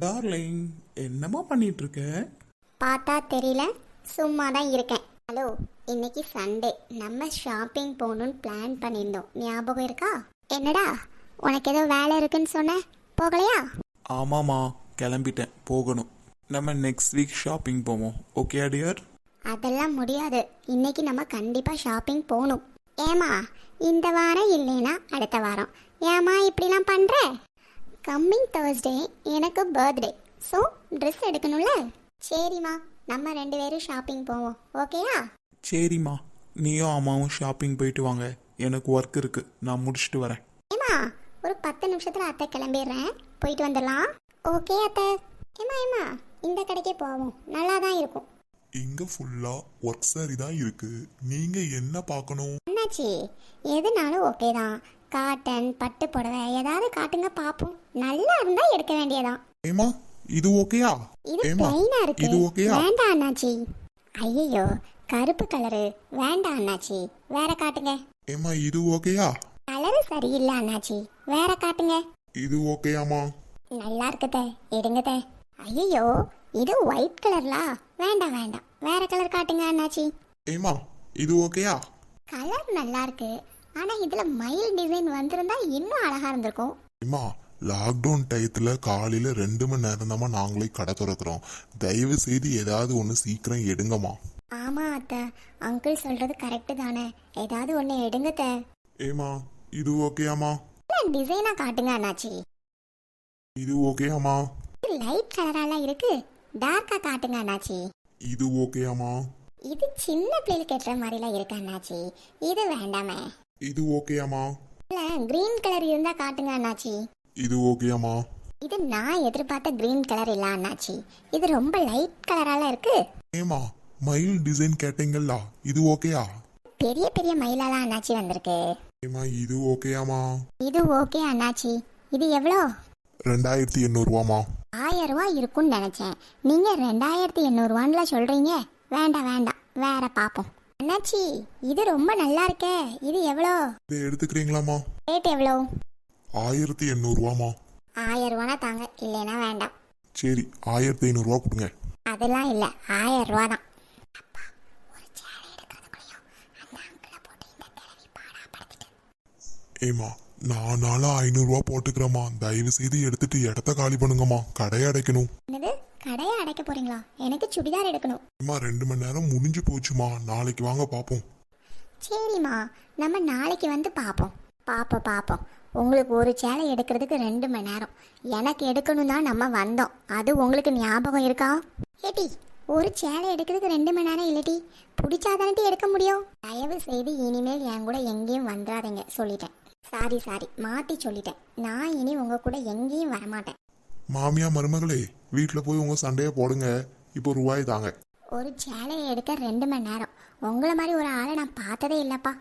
Darling என்னம்மா பண்ணிட்டு இருக்க பார்த்தா தெரியல சும்மா தான் இருக்கேன். ஹலோ இன்னைக்கு சண்டே நம்ம ஷாப்பிங் போகணும்னு பிளான் பண்ணியிருந்தோம். ஞாபகம் இருக்கா? என்னடா உனக்கு ஏதோ வேலை இருக்குன்னு சொன்ன? போகலையா? ஆமாம்மா கிளம்பிட்டேன். போகணும். நம்ம நெக்ஸ்ட் வீக் ஷாப்பிங் போவோம். ஓகே டியர் அதெல்லாம் முடியாது. இன்னைக்கு நம்ம கண்டிப்பா ஷாப்பிங் போகணும். ஏமா இந்த வாரம் இல்லைனா அடுத்த வாரம். ஏமா இப்படிலாம் பண்ற? கம்மிங் Thursday எனக்கு பர்த்டே ஸோ ட்ரெஸ் எடுக்கணும்ல? சரிம்மா நம்ம ரெண்டு பேரும் ஷாப்பிங் போவோம். ஓகேயா சரிம்மா நீயும் அம்மாவும் ஷாப்பிங் போயிட்டு வாங்க. எனக்கு ஒர்க் இருக்கு. நான் முடிச்சுட்டு வரேன். ஏமா ஒரு பத்து நிமிஷத்துல அத்தை கிளம்பிடுறேன். போயிட்டு வந்துடலாம். ஓகே அத்தை. ஏமா ஏமா இந்த கடைக்கே போவோம். நல்லா தான் இருக்கும். இங்க ஃபுல்லா ஒர்க் சாரி தான் இருக்கு. நீங்க என்ன பார்க்கணும்? அண்ணாச்சி எதுனாலும் ஓகே தான். காட்டன் பட்டு புடவை ஏதாவது காட்டுங்க பார்ப்போம். நல்லா இருந்தா எடுக்க வேண்டியதான். ஏமா இது ஓகேயா? இது ஏம்மா, பிளைனா இருக்கு. இது ஓகேயா? வேண்டாம் அண்ணாச்சி. ஐயோ கருப்பு கலரு வேண்டாம் அண்ணாச்சி. வேற காட்டுங்க. ஏமா இது ஓகேயா? கலரு சரியில்லை அண்ணாச்சி. வேற காட்டுங்க. இது ஓகேயாமா நல்லா இருக்குதே எடுங்கதே ஐயோ இது ஒயிட் கலர்லா வேண்டாம் வேண்டாம். வேற கலர் காட்டுங்க அண்ணாச்சி. ஏமா இது ஓகேயா? கலர் நல்லா இருக்கு. ஆனா இதுல மயில் டிசைன் வந்திருந்தா இன்னும் அழகா இருந்திருக்கும். ஏமா லாக்டவுன் டயத்துல காலையில ரெண்டு மணி நேரம் தாம்மா நாங்களே கடை திறக்கிறோம். தயவு செய்து ஏதாவது ஒன்று சீக்கிரம் எடுங்கம்மா. ஆமா அத்தை. அங்கிள் சொல்றது கரெக்டு தானே. ஏதாவது ஒன்று எடுங்கத்த ஏமா இது ஓகேயாமா டிசைனா காட்டுங்க அண்ணாச்சி? இது ஓகேயாமா லைட் கலரால இருக்கு. டார்க்கா காட்டுங்க அண்ணாச்சி. இது ஓகேயாமா இது சின்ன பிள்ளைகளுக்கு ஏற்ற மாதிரிலாம் இருக்கு அண்ணாச்சி. இது வேண்டாமே. இது ஓகேயாமா இல்ல கிரீன் கலர் இருந்தா காட்டுங்க அண்ணாச்சி. இது ஓகேயாமா இது நான் எதிர்பார்த்த கிரீன் கலர் இல்ல அண்ணாச்சி. இது ரொம்ப லைட் கலரால இருக்கு. ஏமா மயில் டிசைன் கேட்டீங்கல்ல இது ஓகேயா? பெரிய பெரிய மயிலாலாம் அண்ணாச்சி வந்திருக்கு. ஏமா இது ஓகேயாமா இது ஓகே அண்ணாச்சி. இது எவ்வளோ ரெண்டாயிரத்தி எண்ணூறுவாமா ஆயிரம் ரூபாய் இருக்கும்னு நினைச்சேன். நீங்க ரெண்டாயிரத்தி எண்ணூறுவான்ல சொல்றீங்க. வேண்டாம் வேண்டாம். வேற பாப்போம். அண்ணாச்சி இது ரொம்ப நல்லா இருக்கே. இது எவ்வளோ இதை எடுத்துக்கிறீங்களாமா ரேட் எவ்வளோ ஆயிரத்தி எண்ணூறுவாமா ஆயிரம் ரூபானா தாங்க இல்லைன்னா வேண்டாம். சரி ஆயிரத்தி ஐநூறுரூவா கொடுங்க. அதெல்லாம் இல்லை ஆயிரம் ரூபா தான். ஏமா நான் நாளாக ஐநூறுரூவா போட்டுக்கிறேம்மா. தயவு செய்து எடுத்துட்டு இடத்த காலி பண்ணுங்கம்மா. கடையை அடைக்கணும். என்னது கடையை அடைக்க போறீங்களா? எனக்கு சுடிதார் எடுக்கணும். ஏம்மா ரெண்டு மணி நேரம் முடிஞ்சு போச்சுமா நாளைக்கு வாங்க பார்ப்போம் சரிம்மா நம்ம நாளைக்கு வந்து பார்ப்போம் பார்ப்போம் பார்ப்போம் உங்களுக்கு ஒரு சேலை எடுக்கிறதுக்கு ரெண்டு மணி நேரம். எனக்கு எடுக்கணும் தான் நம்ம வந்தோம். அது உங்களுக்கு ஞாபகம் இருக்கா? ஏட்டி ஒரு சேலை எடுக்கிறதுக்கு ரெண்டு மணி நேரம் இல்லட்டி பிடிச்சாதானட்டி எடுக்க முடியும்? தயவு செய்து இனிமேல் என் கூட எங்கேயும் வந்துடாதீங்க சொல்லிட்டேன். சாரி சாரி மாற்றி சொல்லிட்டேன். நான் இனி உங்கள் கூட எங்கேயும் வரமாட்டேன். மாமியா மருமகளே வீட்டில் போய் உங்கள் சண்டையை போடுங்க. இப்போ ரூபாய் தாங்க. ஒரு சேலையை எடுக்க ரெண்டு மணி நேரம். உங்களை மாதிரி ஒரு ஆளை நான் பார்த்ததே இல்லப்பா.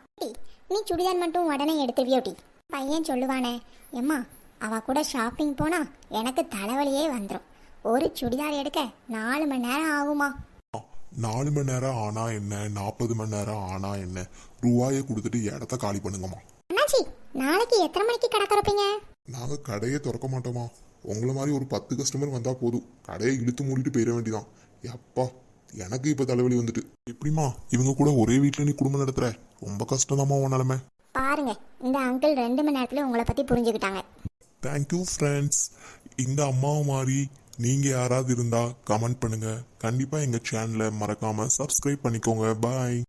நீ சுடிதார் மட்டும் உடனே எடுத்துவியோட்டி பையன் சொல்லுவானே எம்மா அவ கூட ஷாப்பிங் போனா எனக்கு தலைவலியே வந்துடும் ஒரு சுடிதார் எடுக்க நாலு மணி நேரம் ஆகுமா? நாலு மணி நேரம் ஆனா என்ன? நாற்பது மணி நேரம் ஆனா என்ன? ரூபாயை கொடுத்துட்டு இடத்த காலி பண்ணுங்கம்மா. அண்ணாச்சி நாளைக்கு எத்தனை மணிக்கு கடை திறப்பீங்க? நாங்கள் கடையே திறக்க மாட்டோமா உங்களை மாதிரி ஒரு பத்து கஸ்டமர் வந்தால் போதும். கடையை இழுத்து மூடிட்டு போயிட வேண்டியதான் எப்பா எனக்கு இப்போ தலைவலி வந்துட்டு. எப்படிம்மா இவங்க கூட ஒரே வீட்டில் நீ குடும்பம் நடத்துற? ரொம்ப கஷ்டம்தாம்மா உன் நிலமை. பாருங்க இந்த அங்கிள் ரெண்டு மணி நேரத்துல உங்களை பத்தி புரிஞ்சுக்கிட்டாங்க. தேங்க்யூ ஃப்ரெண்ட்ஸ் இந்த அம்மாவை மாதிரி நீங்கள் யாராவது இருந்தால் கமெண்ட் பண்ணுங்கள் கண்டிப்பாக எங்கள் சேனலை மறக்காமல் சப்ஸ்கிரைப் பண்ணிக்கோங்க. பாய்